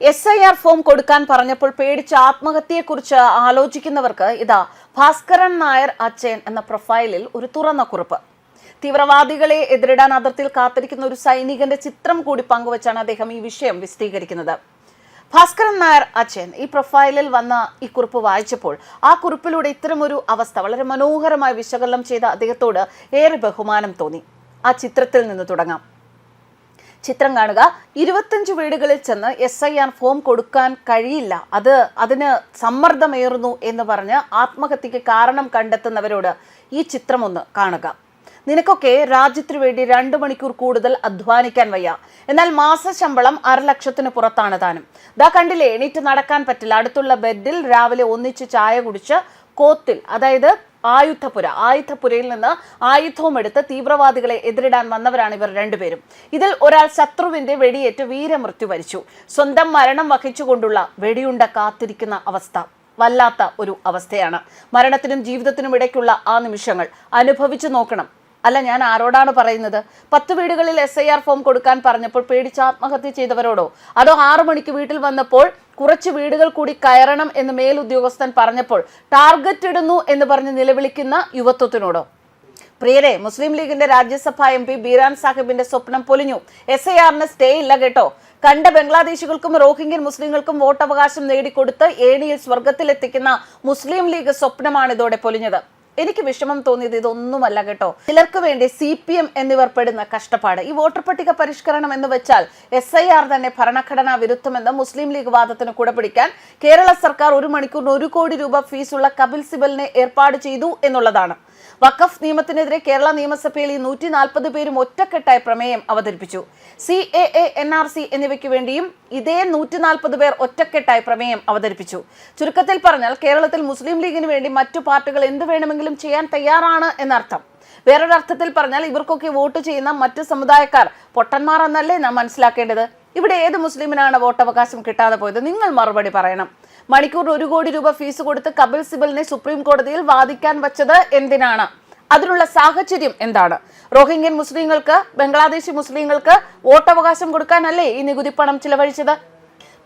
S I R form കൊടുക്കാൻ പറഞ്ഞപ്പോൾ പേടിച്ച ആത്മഹത്യയെക്കുറിച്ച് ആലോചിക്കുന്നവർക്ക് ഇതാ ഭാസ്കരൻ നായർ അച്ചയൻ എന്ന പ്രൊഫൈലിൽ ഒരു തുറന്ന കുറിപ്പ് തീവ്രവാദികളെ എതിരിടാൻ അതിർത്തിയിൽ കാത്തിരിക്കുന്ന ഒരു സൈനികന്റെ ചിത്രം കൂടി പങ്കുവച്ചാണ് അദ്ദേഹം ഈ വിഷയം വിശദീകരിക്കുന്നത്. ഭാസ്കരൻ നായർ അച്ഛൻ ഈ പ്രൊഫൈലിൽ വന്ന ഈ കുറിപ്പ് വായിച്ചപ്പോൾ ആ കുറിപ്പിലൂടെ ഇത്തരമൊരു അവസ്ഥ വളരെ മനോഹരമായി വിശകലനം ചെയ്ത അദ്ദേഹത്തോട് ഏറെ ബഹുമാനം തോന്നി. ആ ചിത്രത്തിൽ നിന്ന് തുടങ്ങാം. ചിത്രം കാണുക. ഇരുപത്തഞ്ച് വീടുകളിൽ ചെന്ന് എസ് ഐ ആർ ഫോം കൊടുക്കാൻ കഴിയില്ല. അത് അതിന് സമ്മർദ്ദമേറുന്നു എന്ന് പറഞ്ഞ് ആത്മഹത്യക്ക് കാരണം കണ്ടെത്തുന്നവരോട് ഈ ചിത്രം ഒന്ന് കാണുക. നിനക്കൊക്കെ രാജ്യത്തിനു വേണ്ടി രണ്ടു മണിക്കൂർ കൂടുതൽ അധ്വാനിക്കാൻ വയ്യ. എന്നാൽ മാസശമ്പളം അരലക്ഷത്തിന് പുറത്താണ് താനും. ദാ കണ്ടില്ലേ എണീറ്റ് നടക്കാൻ പറ്റില്ല. അടുത്തുള്ള ബെഡിൽ രാവിലെ ഒന്നിച്ച് ചായ കുടിച്ച് കോത്തിൽ അതായത് ആയുധപുര ആയുധപുരയിൽ നിന്ന് ആയുധവും എടുത്ത് തീവ്രവാദികളെ എതിരിടാൻ വന്നവരാണ് ഇവർ രണ്ടുപേരും. ഇതിൽ ഒരാൾ ശത്രുവിന്റെ വെടിയേറ്റ് വീരമൃത്യു വരിച്ചു. സ്വന്തം മരണം വഹിച്ചുകൊണ്ടുള്ള വെടിയുണ്ട കാത്തിരിക്കുന്ന അവസ്ഥ വല്ലാത്ത ഒരു അവസ്ഥയാണ്. മരണത്തിനും ജീവിതത്തിനും ഇടയ്ക്കുള്ള ആ നിമിഷങ്ങൾ അനുഭവിച്ചു നോക്കണം. അല്ല ഞാൻ ആരോടാണ് പറയുന്നത്? പത്ത് വീടുകളിൽ എസ് ഐ ആർ ഫോം കൊടുക്കാൻ പറഞ്ഞപ്പോൾ പേടിച്ച് ആത്മഹത്യ ചെയ്തവരോടോ? അതോ ആറു മണിക്ക് വീട്ടിൽ വന്നപ്പോൾ കുറച്ച് വീടുകൾ കൂടി കയറണം എന്ന് മേലുദ്യോഗസ്ഥൻ പറഞ്ഞപ്പോൾ ടാർഗറ്റ് ഇടുന്നു എന്ന് പറഞ്ഞ് നിലവിളിക്കുന്ന യുവത്വത്തിനോടോ? പ്രിയരെ മുസ്ലിം ലീഗിന്റെ രാജ്യസഭാ എം പി ബീരാൻ സാഹിബിന്റെ സ്വപ്നം പൊലിഞ്ഞു. എസ് ഐ ആറിന് സ്റ്റേ ഇല്ല കേട്ടോ. കണ്ട ബംഗ്ലാദേശികൾക്കും റോഹിംഗ്യൻ മുസ്ലിങ്ങൾക്കും വോട്ടവകാശം നേടിക്കൊടുത്ത് ഏണിയിൽ സ്വർഗത്തിലെത്തിക്കുന്ന മുസ്ലിം ലീഗ് സ്വപ്നമാണ് ഇതോടെ പൊലിഞ്ഞത്. എനിക്ക് വിഷമം തോന്നിയത് ഇതൊന്നുമല്ല കേട്ടോ. ചിലർക്ക് വേണ്ടി സി പി എം എന്നിവർ പെടുന്ന കഷ്ടപ്പാട്. ഈ വോട്ടർ പട്ടിക പരിഷ്കരണം എന്ന് വെച്ചാൽ എസ് ഐ ആർ തന്നെ ഭരണഘടനാ വിരുദ്ധമെന്ന് മുസ്ലിം ലീഗ് വാദത്തിന് കൂടെ പിടിക്കാൻ കേരള സർക്കാർ ഒരു മണിക്കൂറിന് ഒരു കോടി രൂപ ഫീസുള്ള കപിൽ സിബലിനെ ഏർപ്പാട് ചെയ്തു എന്നുള്ളതാണ്. വഖഫ് നിയമത്തിനെതിരെ കേരള നിയമസഭയിൽ ഈ നൂറ്റി നാൽപ്പത് പേരും ഒറ്റക്കെട്ടായി പ്രമേയം അവതരിപ്പിച്ചു. C A A N R C എന്നിവയ്ക്ക് വേണ്ടിയും ഇതേ നൂറ്റി നാൽപ്പത് പേർ ഒറ്റക്കെട്ടായി പ്രമേയം അവതരിപ്പിച്ചു. ചുരുക്കത്തിൽ പറഞ്ഞാൽ കേരളത്തിൽ മുസ്ലിം ലീഗിന് വേണ്ടി മറ്റു പാർട്ടികൾ എന്ത് വേണമെങ്കിലും ചെയ്യാൻ തയ്യാറാണ് എന്നർത്ഥം. വേറൊരർത്ഥത്തിൽ പറഞ്ഞാൽ ഇവർക്കൊക്കെ വോട്ട് ചെയ്യുന്ന മറ്റ് സമുദായക്കാർ പൊട്ടന്മാർ എന്നല്ലേ നാം മനസ്സിലാക്കേണ്ടത്? ഇവിടെ ഏത് മുസ്ലിമിനാണ് വോട്ടവകാശം കിട്ടാതെ പോയത്? നിങ്ങൾ മറുപടി പറയണം. മണിക്കൂർ ഒരു കോടി രൂപ ഫീസ് കൊടുത്ത് കപിൽ സിബലിനെ സുപ്രീം കോടതിയിൽ വാദിക്കാൻ വച്ചത് എന്തിനാണ്? അതിനുള്ള സാഹചര്യം എന്താണ്? റോഹിംഗ്യൻ മുസ്ലിങ്ങൾക്ക് ബംഗ്ലാദേശി മുസ്ലിങ്ങൾക്ക് വോട്ടവകാശം കൊടുക്കാനല്ലേ ഈ നികുതി പണം ചിലവഴിച്ചത്?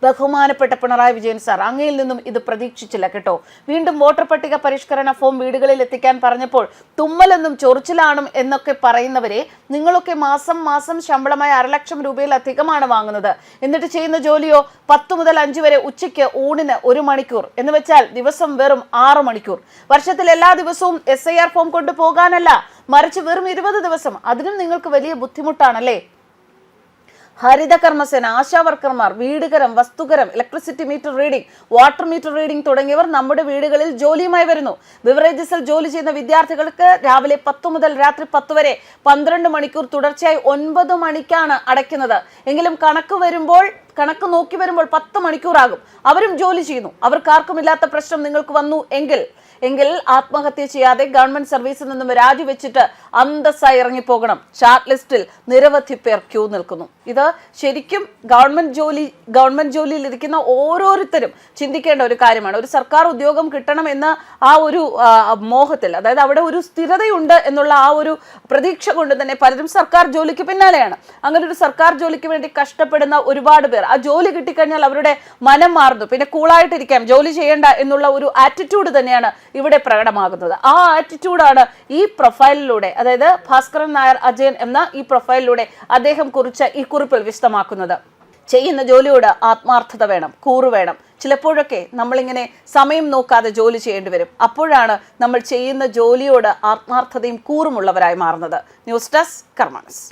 ബഹുമാനപ്പെട്ട പിണറായി വിജയൻ സാർ അങ്ങയിൽ നിന്നും ഇത് പ്രതീക്ഷിച്ചില്ല കേട്ടോ. വീണ്ടും വോട്ടർ പട്ടിക പരിഷ്കരണ ഫോം വീടുകളിൽ എത്തിക്കാൻ പറഞ്ഞപ്പോൾ തുമ്മലെന്നും ചൊറിച്ചിലാണും എന്നൊക്കെ പറയുന്നവരെ നിങ്ങളൊക്കെ മാസം മാസം ശമ്പളമായി അരലക്ഷം രൂപയിലധികമാണ് വാങ്ങുന്നത്. എന്നിട്ട് ചെയ്യുന്ന ജോലിയോ പത്ത് മുതൽ അഞ്ച് വരെ ഉച്ചയ്ക്ക് ഊണിന് ഒരു മണിക്കൂർ. എന്ന് വെച്ചാൽ ദിവസം വെറും ആറ് മണിക്കൂർ. വർഷത്തിൽ എല്ലാ ദിവസവും എസ് ഐ ആർ ഫോം കൊണ്ടുപോകാനല്ല മറിച്ച് വെറും ഇരുപത് ദിവസം. അതിനും നിങ്ങൾക്ക് വലിയ ബുദ്ധിമുട്ടാണല്ലേ? ഹരിത കർമ്മസേന ആശാ വർക്കർമാർ വീടുകരം വസ്തുകരം electricity meter reading water meter reading തുടങ്ങിയവർ നമ്മുടെ വീടുകളിൽ ജോലിയുമായി വരുന്നു. ബിവറേജസിൽ ജോലി ചെയ്യുന്ന വിദ്യാർത്ഥികൾക്ക് രാവിലെ പത്ത് മുതൽ രാത്രി പത്ത് വരെ പന്ത്രണ്ട് മണിക്കൂർ തുടർച്ചയായി ഒൻപത് മണിക്കാണ് അടയ്ക്കുന്നത്. എങ്കിലും കണക്ക് വരുമ്പോൾ കണക്ക് നോക്കി വരുമ്പോൾ പത്ത് മണിക്കൂറാകും. അവരും ജോലി ചെയ്യുന്നു. അവർക്കാർക്കും ഇല്ലാത്ത പ്രശ്നം നിങ്ങൾക്ക് വന്നു എങ്കിൽ എങ്കിൽ ആത്മഹത്യ ചെയ്യാതെ ഗവൺമെന്റ് സർവീസിൽ നിന്നും രാജിവെച്ചിട്ട് അന്തസ്സായി ഇറങ്ങിപ്പോകണം. ഷാർട്ട് ലിസ്റ്റിൽ നിരവധി പേർ ക്യൂ നിൽക്കുന്നു. ഇത് ശരിക്കും ഗവൺമെന്റ് ജോലി ഗവൺമെന്റ് ജോലിയിൽ ഇരിക്കുന്ന ഓരോരുത്തരും ചിന്തിക്കേണ്ട ഒരു കാര്യമാണ്. ഒരു സർക്കാർ ഉദ്യോഗം കിട്ടണം എന്ന ആ ഒരു മോഹത്തിൽ അതായത് അവിടെ ഒരു സ്ഥിരതയുണ്ട് എന്നുള്ള ആ ഒരു പ്രതീക്ഷ കൊണ്ട് തന്നെ പലരും സർക്കാർ ജോലിക്ക് പിന്നാലെയാണ്. അങ്ങനെ ഒരു സർക്കാർ ജോലിക്ക് വേണ്ടി കഷ്ടപ്പെടുന്ന ഒരുപാട് പേർ ആ ജോലി കിട്ടിക്കഴിഞ്ഞാൽ അവരുടെ മനം മാറുന്നു. പിന്നെ കൂളായിട്ടിരിക്കാം. ജോലി ചെയ്യേണ്ട എന്നുള്ള ഒരു ആറ്റിറ്റ്യൂഡ് തന്നെയാണ് ഇവിടെ പ്രകടമാകുന്നത്. ആ ആറ്റിറ്റ്യൂഡാണ് ഈ പ്രൊഫൈലിലൂടെ അതായത് ഭാസ്കരൻ നായർ അജയൻ എന്ന ഈ പ്രൊഫൈലിലൂടെ അദ്ദേഹം കുറിച്ച ഈ കുറിപ്പിൽ വിശദമാക്കുന്നത് ചെയ്യുന്ന ജോലിയോട് ആത്മാർത്ഥത വേണം കൂറ് വേണം. ചിലപ്പോഴൊക്കെ നമ്മളിങ്ങനെ സമയം നോക്കാതെ ജോലി ചെയ്യേണ്ടി വരും. അപ്പോഴാണ് നമ്മൾ ചെയ്യുന്ന ജോലിയോട് ആത്മാർത്ഥതയും കൂറുമുള്ളവരായി മാറുന്നത്. News desk കർമാനസ്.